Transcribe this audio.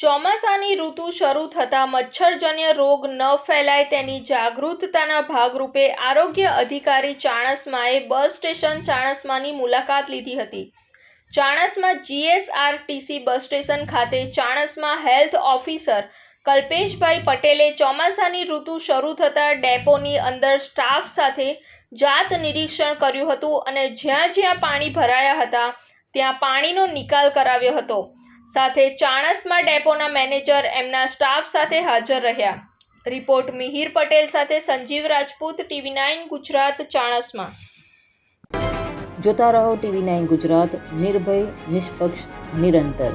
ચોમાસાની ઋતુ શરૂ થતાં મચ્છરજન્ય રોગ ન ફેલાય તેની જાગૃતતાના ભાગરૂપે આરોગ્ય અધિકારી ચાણસમાએ બસ સ્ટેશન ચાણસમાની મુલાકાત લીધી હતી. ચાણસમાં જીએસઆરટીસી બસ સ્ટેશન ખાતે ચાણસમા હેલ્થ ઓફિસર કલ્પેશભાઈ પટેલે ચોમાસાની ઋતુ શરૂ થતાં ડેપોની અંદર સ્ટાફ સાથે જાત નિરીક્ષણ કર્યું હતું અને જ્યાં જ્યાં પાણી ભરાયા હતા, ત્યાં પાણીનો નિકાલ કરાવ્યો હતો. સાથે ચાણસમાં ડેપોના મેનેજર એમના સ્ટાફ સાથે હાજર રહ્યા. રિપોર્ટ મિહિર પટેલ સાથે સંજીવ રાજપૂત, ટીવી નાઇન ગુજરાત, ચાણસમાં. જોતા રહો ટીવી નાઇન ગુજરાત, નિર્ભય, નિષ્પક્ષ, નિરંતર.